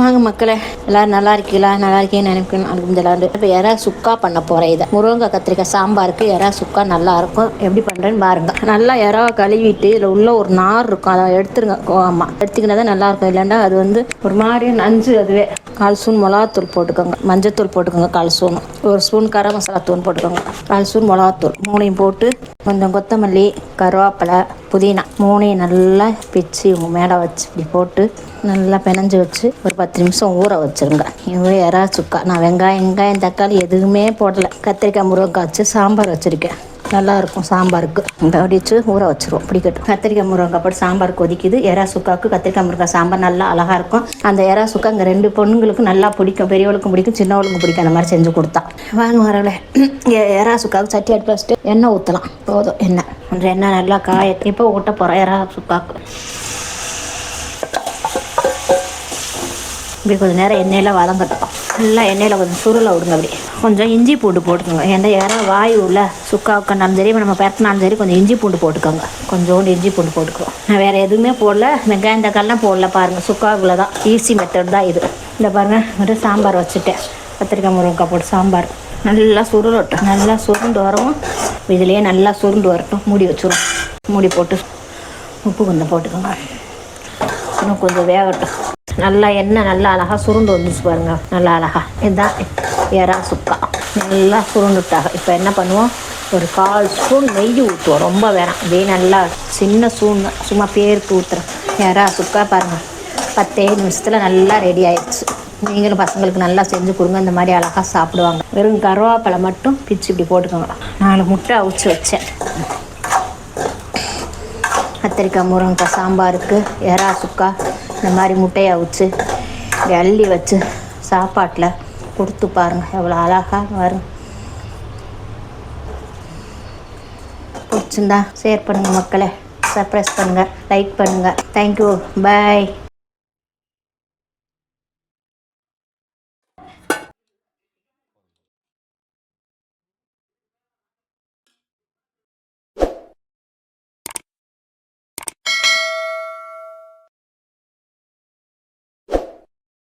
வாங்க மக்களை எல்லாரும் நல்லா இருக்கீங்களா? நல்லா இருக்கேன்னு நினைக்கணும். அலமதுல்லாண்டு இப்போ யாரா சுக்கா பண்ண போகிறேன் இதை. முருங்கை கத்திரிக்காய் சாம்பாருக்கு யாரா சுக்கா நல்லா இருக்கும். எப்படி பண்ணுறேன்னு பாருங்க. நல்லா எறாவை கழுவிட்டு இதில் உள்ள ஒரு நார் இருக்கும். அதை எடுத்துருங்க. ஆமாம் எடுத்துக்கினா தான் நல்லா இருக்கும். இல்லைன்னா அது வந்து ஒரு மாதிரி நஞ்சு அதுவே. கால் ஸ்பூன் மிளகாத்தூள் போட்டுக்கோங்க. மஞ்சத்தூள் போட்டுக்கோங்க. கால் ஸ்பூன் ஒரு ஸ்பூன் கரம் மசாலா தூள் போட்டுக்கோங்க. கால் ஸ்பூன் மிளகாத்தூள். மூணையும் போட்டு கொஞ்சம் கொத்தமல்லி கருவேப்பிலை புதினா மூணையும் நல்லா பிச்சு இவங்க மேலே வச்சு இப்படி போட்டு நல்லா பிணைஞ்சு வச்சு ஒரு பத்து நிமிஷம் ஊற வச்சுருங்க. இவங்க எறா சுக்கா. நான் வெங்காயம் வெங்காயம் தக்காளி எதுவுமே போடலை. கத்திரிக்காய் முருங்கைக்காய் வச்சு சாம்பார் வச்சுருக்கேன். நல்லாயிருக்கும் சாம்பாருக்கு. இந்த வடிச்சு ஊற வச்சிருவோம். பிடிக்கட்டும். கத்திரிக்காய் முருங்கை போட்டு சாம்பார் கொதிக்குது. எறா சுக்காவுக்கு கத்திரிக்காய் முருங்கை சாம்பார் நல்லா அழகாக இருக்கும். அந்த எறா சுக்கா இங்கே ரெண்டு பொண்ணுங்களுக்கும் நல்லா பிடிக்கும். பெரியவளுக்கும் பிடிக்கும் சின்னவளுக்கும் பிடிக்கும். அந்த மாதிரி செஞ்சு கொடுத்தா. வாங்க வரல எறா சுக்காவுக்கு சட்டி அடுப்பு வச்சுட்டு எண்ணெய் ஊற்றலாம் போதும் எண்ணெய். அந்த எண்ணெய் நல்லா காய இப்போ ஊட்ட போகிறோம் எறா சுக்காவுக்கு இப்படி கொஞ்சம் நேரம் எண்ணெயில் வதங்கட்டும் நல்லா எண்ணெயில் கொஞ்சம் சுருளை விடுங்க அப்படி. கொஞ்சம் இஞ்சி பூண்டு போட்டுக்கோங்க. எந்த யாரும் வாய் உள்ள சுக்காவுக்குனாலும் சரி நம்ம பெரட்டினாலும் சரி கொஞ்சம் இஞ்சி பூண்டு போட்டுக்கோங்க. கொஞ்சோண்டு இஞ்சி பூண்டு போட்டுக்குவோம் நான் வேறு எதுவுமே போடல. வெங்காயம் தக்காளிலாம் போடல பாருங்கள் சுக்காவுக்குள்ள தான். ஈஸி மெத்தட் தான் இது. இந்த பாருங்கள் ஒரு சாம்பார் வச்சுட்டேன். கத்திரிக்காய் முருங்கைக்காய் போட்டு சாம்பார். நல்லா சுருளட்டும் நல்லா சுருண்டு வரவும். இதுலேயே நல்லா சுருண்டு வரட்டும். மூடி வச்சுருவோம். மூடி போட்டு உப்பு கொஞ்சம் போட்டுக்கோங்க. இன்னும் கொஞ்சம் வேகட்டும். நல்லா எண்ணெய் நல்லா அழகாக சுருண்டு வந்துச்சு பாருங்க. நல்லா அழகா. இதுதான் எறா சுக்கா. நல்லா சுருண்டுட்டாக. இப்போ என்ன பண்ணுவோம்? ஒரு கால் ஸ்பூன் நெய் ஊற்றுவோம் ரொம்ப வேணாம். இதே நல்லா சின்ன ஸ்பூன் தான் சும்மா பேருக்கு ஊற்றுறேன் எறா சுக்கா பாருங்கள் பத்தே நிமிஷத்தில் நல்லா ரெடி ஆயிடுச்சு. நீங்களும் பசங்களுக்கு நல்லா செஞ்சு கொடுங்க. இந்த மாதிரி அழகாக சாப்பிடுவாங்க. வெறும் கருவேப்பிலை மட்டும் பிச்சு இப்படி போட்டுக்கோங்க. நாலு முட்டை அவிச்சு வச்சேன். கத்திரிக்காய் முருங்கைக்காய் சாம்பாருக்கு எறா சுக்கா இந்த மாதிரி முட்டையை அவிச்சு அள்ளி வச்சு சாப்பாட்டில் கொடுத்து பாருங்கள் எவ்வளோ அழகாக வரும். பிடிச்சிருந்தா ஷேர் பண்ணுங்கள் மக்களை. சர்ப்ரைஸ் பண்ணுங்கள் லைக் பண்ணுங்கள் தேங்க்யூ பாய்